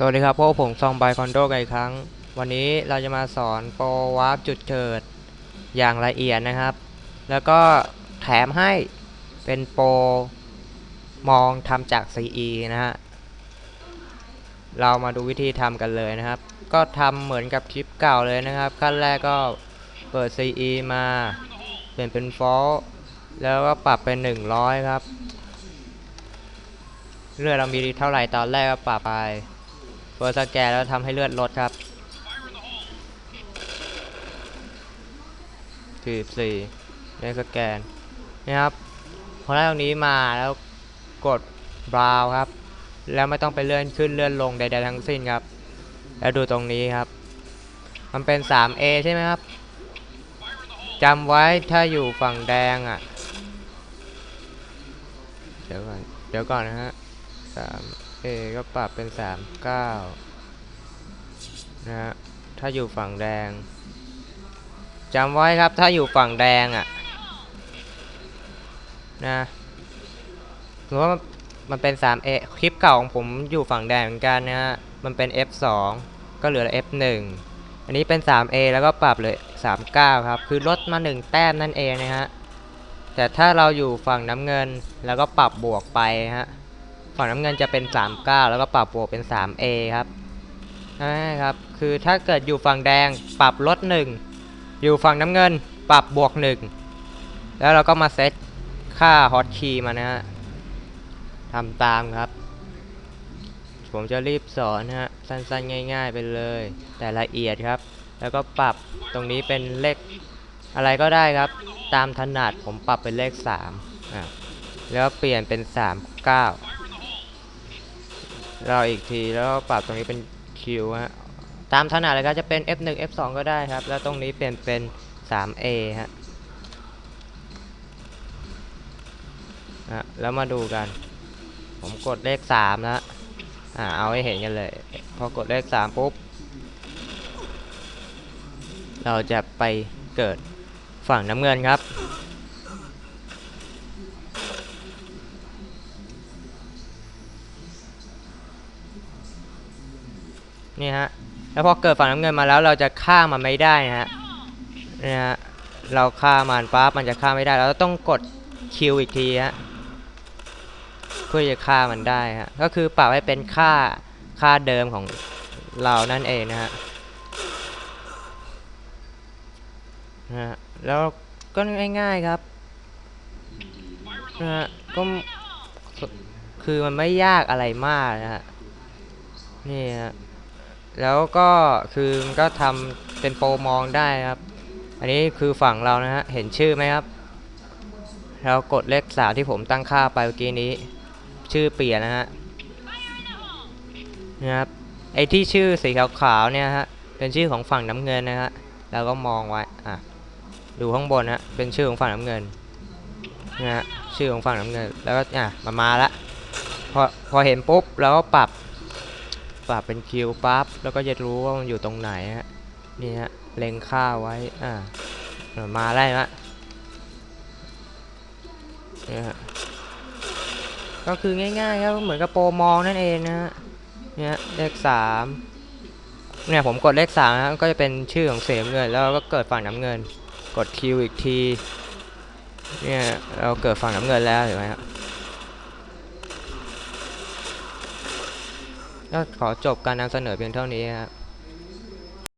สวัสดีครับพวกผมซองไบคอนโดกันอีกครั้ง วันนี้เราจะมาสอนโปรวาร์ปจุดเกิดอย่างละเอียดนะครับ แล้วก็แถมให้เป็นโปรมองทำจาก CE นะฮะ เรามาดูวิธีทำกันเลยนะครับ ก็ทำเหมือนกับคลิปเก่าเลยนะครับ ขั้นแรกก็เปิด CE มาเปลี่ยนเป็น Fall แล้วก็ปรับเป็น 100 ครับ เลือดเรามีเท่าไหร่ตอนแรกก็ปรับไป เปิดสแกนแล้วทำให้เลือดลดครับคือสี่ในสแกนนะครับพอได้ตรงนี้มาแล้วกดบราวครับ แล้วไม่ต้องไปเลื่อนขึ้นเลื่อนลงใดๆทั้งสิ้นครับ แล้วดูตรงนี้ครับ มันเป็น 3A ใช่ไหมครับจำไว้ถ้าอยู่ฝั่งแดงอะ เดี๋ยวก่อน เดี๋ยวก่อนนะฮะ 3A ก็ปรับเป็น39นะฮะถ้าอยู่ฝั่งแดงจำไว้ครับถ้าอยู่ฝั่งแดงอะ่ะนะหรือว่ามันมันเป็น 3A คลิปเก่าของผมอยู่ฝั่งแดงเหมือนกันนะฮะ มันเป็น F2 ก็เหลือ F1 อันนี้เป็น 3A แล้วก็ปรับเลย39 ครับ คือลดมา 1 แต้มนั่นเองนะฮะ แต่ถ้าเราอยู่ฝั่งน้ำเงินแล้วก็ปรับบวกไปฮะ ฝั่งน้ำเงินจะเป็น 39 แล้วก็ปรับบวกเป็น 3A ครับใช่ครับ คือถ้าเกิดอยู่ฝั่งแดงปรับลด 1 อยู่ฝั่งน้ำเงินปรับบวก 1 แล้วเราก็มาเซตค่าฮอตคีย์มานะฮะทำตามครับ ผมจะรีบสอนนะฮะ สั้นๆ ง่าย ๆ ไปเลย แต่ละเอียดครับ แล้วก็ปรับตรงนี้เป็นเลขอะไรก็ได้ครับ ตามถนัดผมปรับเป็นเลข3อะแล้วเปลี่ยนเป็น 39 เราอีกทีแล้วปรับตรงนี้เป็น Q ฮะตามถนัดเลยครับจะเป็น F1 F2 ก็ได้ครับ แล้วตรงนี้เปลี่ยนเป็น 3A ฮะอะแล้วมาดูกัน ผมกดเลข3แล้วอ่าเอาให้เห็นกันเลย พอกดเลข3ปุ๊บ เราจะไปเกิดฝั่งน้ำเงินครับ นี่ฮะแล้วพอเกิดฝั่งน้ำเงินมาแล้วเราจะฆ่ามันไม่ได้นะฮะนี่ฮะเราฆ่ามันปั๊บมันจะฆ่าไม่ได้เราต้องกดคิวอีกทีฮะเพื่อจะฆ่ามันได้ฮะก็คือปรับให้เป็นค่าค่าเดิมของเรานั่นเองนะฮะนะฮะแล้วก็ง่ายๆครับนะฮะก็คือมันไม่ยากอะไรมากนะฮะนี่ฮะ แล้วก็คือมันก็ทำเป็นโปรมองได้ครับ อันนี้คือฝั่งเรานะฮะ เห็นชื่อไหมครับ เรากดเลขสามที่ผมตั้งค่าไปเมื่อกี้นี้ ชื่อเปลี่ยนนะฮะนะครับไอ้ที่ชื่อสีขาวๆเนี่ยฮะ เป็นชื่อของฝั่งน้ำเงินนะฮะ เราก็มองไว้ อะ ดูข้างบนฮะ เป็นชื่อของฝั่งน้ำเงินนะฮะ ชื่อของฝั่งน้ำเงิน แล้วก็ อะ มามาละ พอ พอเห็นปุ๊บ เราก็ปรับ ปรับเป็นคิวปั๊บแล้วก็จะรู้ว่ามันอยู่ตรงไหนฮะนี่ฮะเล็งค่าไว้อ่ามาได้ละนี่ฮะก็คือง่ายๆครับเหมือนกับโปรมองนั่นเองนะฮะเนี่ยเลขสามเนี่ยผมกดเลขสามนะก็จะเป็นชื่อของเสียเงินแล้วก็เกิดฝั่งน้ำเงิน กดคิวอีกทีเนี่ยเราเกิดฝั่งน้ำเงินแล้วเห็นไหมครับ ก็ขอจบการนำเสนอเพียงเท่านี้ครับ